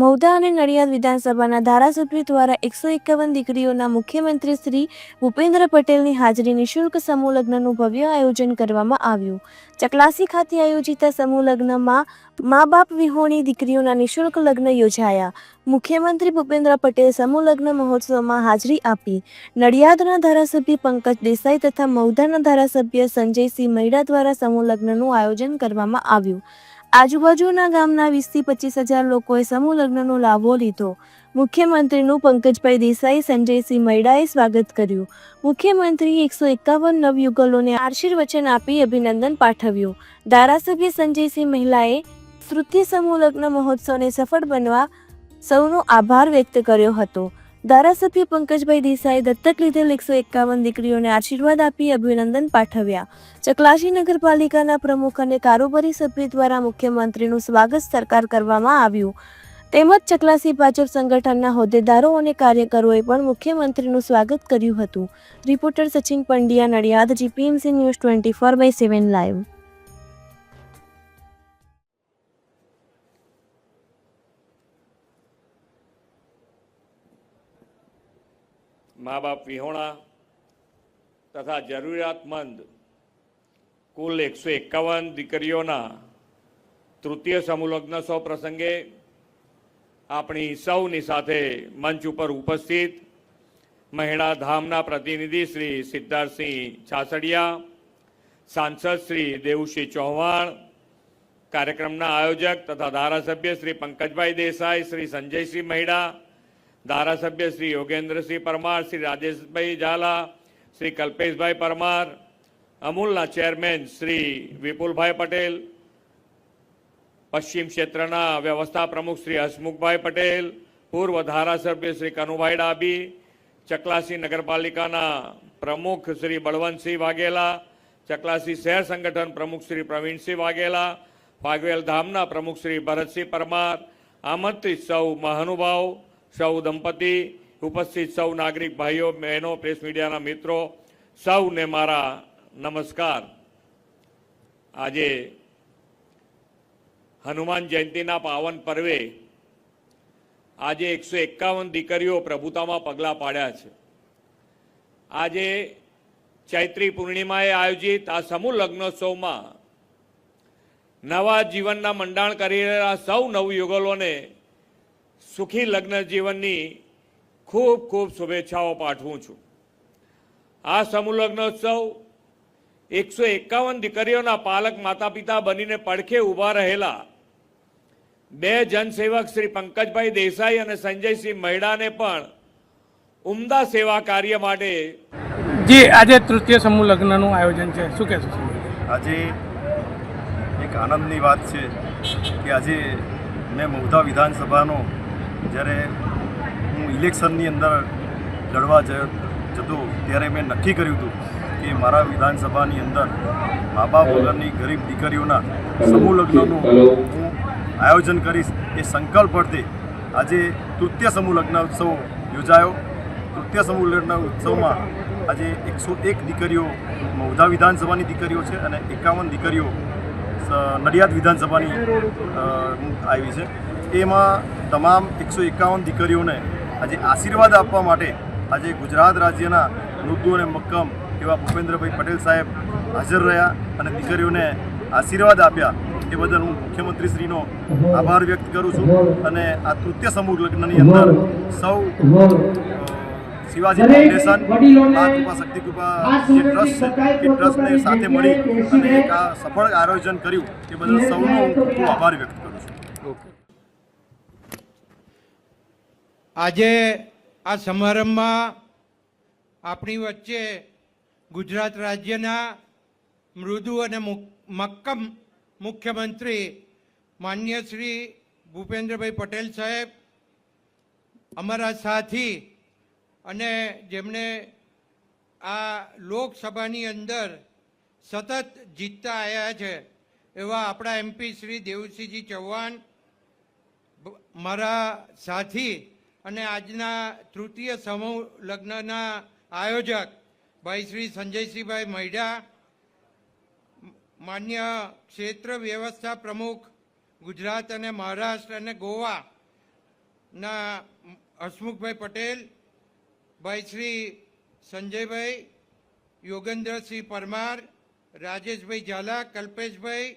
Mahudha અને નડિયાદ વિધાનસભાના ધારાસભ્ય દ્વારા એકસો એકાવન દીકરીઓના મુખ્યમંત્રી શ્રી ભૂપેન્દ્ર પટેલની હાજરી નિઃશુલ્ક સમૂહ લગ્નનું ભવ્ય આયોજન કરવામાં આવ્યું. ચકલાસી ખાતે આયોજિત સમૂહ લગ્નમાં મા બાપ વિહોણી દીકરીઓના નિઃશુલ્ક લગ્ન યોજાયા. મુખ્યમંત્રી ભૂપેન્દ્ર પટેલ સમૂહ લગ્ન મહોત્સવમાં હાજરી આપી. નડિયાદના ધારાસભ્ય પંકજ દેસાઈ તથા મૌદાના ધારાસભ્ય સંજયસિંહ મૈડા દ્વારા સમૂહ લગ્નનું આયોજન કરવામાં આવ્યું. આજુબાજુના ગામના વીસથી પચીસ હજાર લોકોએ સમૂહ લગ્નનો લાભો લીધો. મુખ્યમંત્રીનું પંકજભાઈ દેસાઈ સંજયસિંહ મૈડાએ સ્વાગત કર્યું. મુખ્યમંત્રીએ એકસો એકાવન નવયુગલોને આશીર્વચન આપી અભિનંદન પાઠવ્યું. ધારાસભ્ય સંજયસિંહ મહિલાએ તૃતીય સમૂહ લગ્ન મહોત્સવને સફળ બનવા સૌનો આભાર વ્યક્ત કર્યો હતો. ધારાસભ્ય પંકજભાઈ દેસાઈએ દત્તક લીધેલ એકસો એકાવન દીકરીઓને આશીર્વાદ આપી અભિનંદન પાઠવ્યા. ચકલાશી નગરપાલિકાના પ્રમુખ અને કારોબારી સભ્ય દ્વારા મુખ્યમંત્રીનું સ્વાગત સરકાર કરવામાં આવ્યું. તેમજ ચકલાસી ભાજપ સંગઠનના હોદ્દેદારો અને કાર્યકરોએ પણ મુખ્યમંત્રીનું સ્વાગત કર્યું હતું. Reporter Sachin Pandya Nadiad, GPMC news twenty four by seven live. મા બાપ વિહોણા તથા જરૂરિયાતમંદ કુલ એકસો એકાવન દીકરીઓના તૃતીય સમૂહલગ્ન સૌ પ્રસંગે આપણી સૌની સાથે મંચ ઉપર ઉપસ્થિત મહિળા ધામના પ્રતિનિધિ શ્રી સિદ્ધાર્થસિંહ છાસડિયા, સાંસદ શ્રી દેવુસિંહ ચૌહાણ, કાર્યક્રમના આયોજક તથા ધારાસભ્ય શ્રી પંકજભાઈ દેસાઈ, શ્રી સંજયસિંહ મહિડા ધારાસભ્ય શ્રી યોગેન્દ્રસિંહ પરમાર શ્રી રાજેશભાઈ ઝાલા શ્રી કલ્પેશભાઈ પરમાર અમૂલના ચેરમેન શ્રી વિપુલભાઈ પટેલ પશ્ચિમ ક્ષેત્રના વ્યવસ્થા પ્રમુખ શ્રી હસમુખભાઈ પટેલ પૂર્વ ધારાસભ્ય શ્રી કનુભાઈ ડાબી ચકલાસી નગરપાલિકાના પ્રમુખ શ્રી બળવંતસિંહ વાઘેલા ચકલાસી શહેર સંગઠન પ્રમુખ શ્રી પ્રવીણસિંહ વાઘેલા વાઘવેલ ધામના પ્રમુખ શ્રી ભરતસિંહ પરમાર આમંત્રિત સૌ મહાનુભાવ સૌ દંપતી, ઉપસ્થિત સૌ નાગરિક ભાઈઓ, બહેનો, પ્રેસ મીડિયાના મિત્રો, સૌને મારા નમસ્કાર. આજે હનુમાન જયંતિના પાવન પર્વે આજે એકસો એકાવન દીકરીઓ પ્રભુતામાં પગલાં પાડ્યા છે. આજે ચૈત્રી પૂર્ણિમાએ આયોજિત આ સમૂહ લગ્નોત્સવમાં નવા જીવનના મંડાણ કરી રહેલા સૌ નવયુગલોને સુખી લગ્ન જીવનની ખૂબ ખૂબ શુભેચ્છાઓ પાઠવું છું. આ સમૂહ લગ્નોત્સવ એકસો એકાવન દીકરીઓના પાલક માતા પિતા બનીને પડખે ઊભા રહેલા બે જનસેવક શ્રી પંકજભાઈ દેસાઈ અને સંજયસિંહ મહેડાને પણ ઉમદા સેવા કાર્ય માટે જી આજે તૃતીય સમૂહ લગ્નનું આયોજન છે. શું કહેશો? આજે એક આનંદની વાત છે કે આજે મેં મહુધા વિધાનસભાનો જ્યારે હું ઇલેક્શનની અંદર લડવા જતો ત્યારે મેં નક્કી કર્યું હતું કે મારા વિધાનસભાની અંદર મા બાપ વગરની ગરીબ દીકરીઓના સમૂહ લગ્નનું હું આયોજન કરીશ એ સંકલ્પ અર્થે આજે તૃતીય સમૂહ લગ્ન ઉત્સવ યોજાયો. તૃતીય સમૂહ લગ્ન ઉત્સવમાં આજે એકસો એક દીકરીઓ મૌધા વિધાનસભાની દીકરીઓ છે અને એકાવન દીકરીઓ સ- નડિયાદ વિધાનસભાની આવી છે. એમાં તમામ એકસો એકાવન દીકરીઓને આજે આશીર્વાદ આપવા માટે આજે ગુજરાત રાજ્યના મૃદુ અને મક્કમ એવા ભૂપેન્દ્રભાઈ પટેલ સાહેબ હાજર રહ્યા અને દીકરીઓને આશીર્વાદ આપ્યા એ બદલ હું મુખ્યમંત્રીશ્રીનો આભાર વ્યક્ત કરું છું અને આ તૃતીય સમૂહ લગ્નની અંદર સૌ શિવાજી ફાઉન્ડેશન મા કૃપા શક્તિ કૃપા જે ટ્રસ્ટ છે એ ટ્રસ્ટને સાથે મળી અને એક આ સફળ આયોજન કર્યું એ બદલ સૌનો હું ખૂબ આભાર વ્યક્ત કરું છું. આજે આ સમારંભમાં આપણી વચ્ચે ગુજરાત રાજ્યના મૃદુ અને મુક- મક્કમ મુખ્યમંત્રી માન્ય શ્રી ભૂપેન્દ્રભાઈ પટેલ સાહેબ, અમારા સાથી અને જેમણે આ લોકસભાની અંદર સતત જીતતા આવ્યા છે એવા આપણા એમપી શ્રી દેવસિંહજી ચૌહાણ મારા સાથી અને આજના તૃતીય સમૂહ લગ્નના આયોજક ભાઈ શ્રી સંજયસિંહભાઈ મહિડા માન્ય ક્ષેત્ર વ્યવસ્થા પ્રમુખ ગુજરાત અને મહારાષ્ટ્ર અને ગોવાના હસમુખભાઈ પટેલ, ભાઈ શ્રી સંજયભાઈ, યોગેન્દ્રસિંહ પરમાર, રાજેશભાઈ ઝાલા, કલ્પેશભાઈ,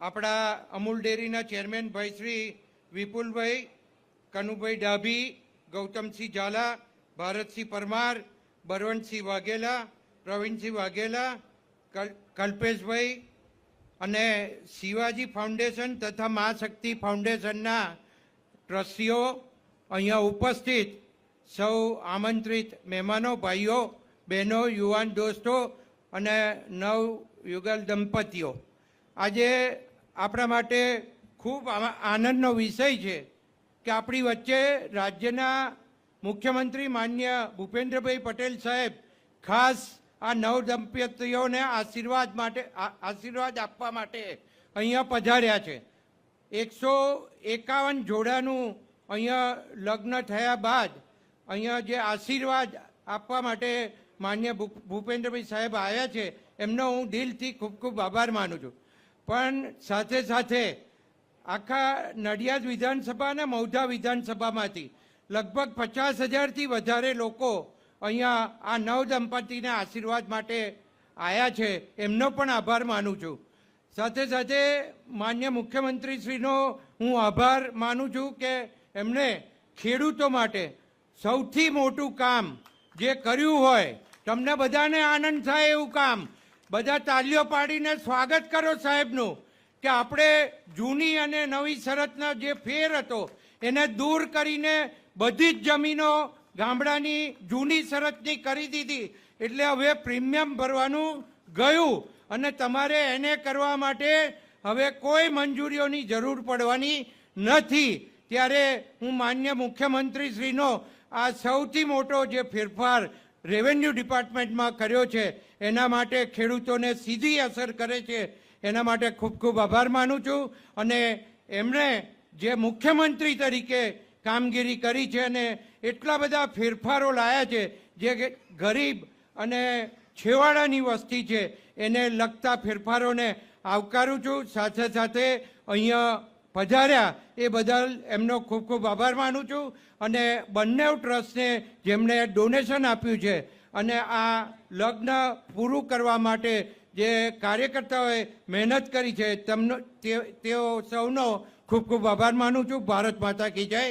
આપણા અમૂલ ડેરીના ચેરમેન ભાઈ શ્રી વિપુલભાઈ કનુભાઈ ડાભી, ગૌતમસિંહ ઝાલા, ભારતસિંહ પરમાર બળવંતસિંહ વાઘેલા, પ્રવીણસિંહ વાઘેલા, કલ- કલ્પેશભાઈ અને શિવાજી ફાઉન્ડેશન તથા મા શક્તિ ફાઉન્ડેશનના ટ્રસ્ટીઓ અહીંયા ઉપસ્થિત. સૌ આમંત્રિત મહેમાનો, ભાઈઓ, બહેનો, યુવાન દોસ્તો અને નવ યુગલ દંપતીઓ. આજે આપણા માટે ખૂબ આનંદનો વિષય છે. કે આપણી વચ્ચે રાજ્યના મુખ્યમંત્રી માન્ય ભૂપેન્દ્રભાઈ પટેલ સાહેબ ખાસ આ નવ દંપતીઓને આશીર્વાદ માટે આશીર્વાદ આપવા માટે અહીંયા પધાર્યા છે. એકસો એકાવન જોડાનું અહીંયા લગ્ન થયા બાદ અહીંયા જે આશીર્વાદ આપવા માટે માન્ય ભૂપેન્દ્રભાઈ સાહેબ આવ્યા છે, એમનો હું દિલથી ખૂબ ખૂબ આભાર માનું છું. પણ સાથે સાથે આખા નડિયાદ વિધાનસભા અને મૌધા વિધાનસભામાંથી લગભગ પચાસ હજારથી વધારે લોકો અહીંયા આ નવ દંપતીના આશીર્વાદ માટે આવ્યા છે. એમનો પણ આભાર માનું છું. સાથે સાથે માન્ય મુખ્યમંત્રીશ્રીનો હું આભાર માનું છું કે એમણે ખેડૂતો માટે સૌથી મોટું કામ જે કર્યું હોય, તમને બધાને આનંદ થાય એવું કામ. બધા તાલીઓ પાડીને સ્વાગત કરો સાહેબનું. કે આપણે જૂની અને નવી શરતનો જે ફેર હતો, એને દૂર કરીને બધી જ જમીનો ગામડાની જૂની શરતની કરી દીધી. એટલે હવે પ્રીમિયમ ભરવાનું ગયું અને તમારે એને કરવા માટે હવે કોઈ મંજૂરીઓની જરૂર પડવાની નથી. ત્યારે હું માન્ય મુખ્યમંત્રીશ્રીનો આ સૌથી મોટો જે ફેરફાર રેવન્યુ ડિપાર્ટમેન્ટમાં કર્યો છે, એના માટે ખેડૂતોને સીધી અસર કરે છે એના માટે ખૂબ ખૂબ આભાર માનું છું અને એમણે જે મુખ્યમંત્રી તરીકે કામગીરી કરી છે અને એટલા બધા ફેરફારો લાયા છે, જે ગરીબ અને છેવાડાની વસ્તી છે, એને લગતા ફેરફારોને આવકારું છું. સાથે સાથે અહીંયા પધાર્યા એ બદલ એમનો ખૂબ ખૂબ આભાર માનું છું અને બંને ટ્રસ્ટને જેમણે ડોનેશન આપ્યું છે અને આ લગ્ન પૂરું કરવા માટે જે કાર્યકર્તાઓએ મહેનત કરી છે, તેમનો તેઓ સૌનો ખૂબ ખૂબ આભાર માનું છું. ભારત માતા કી જય.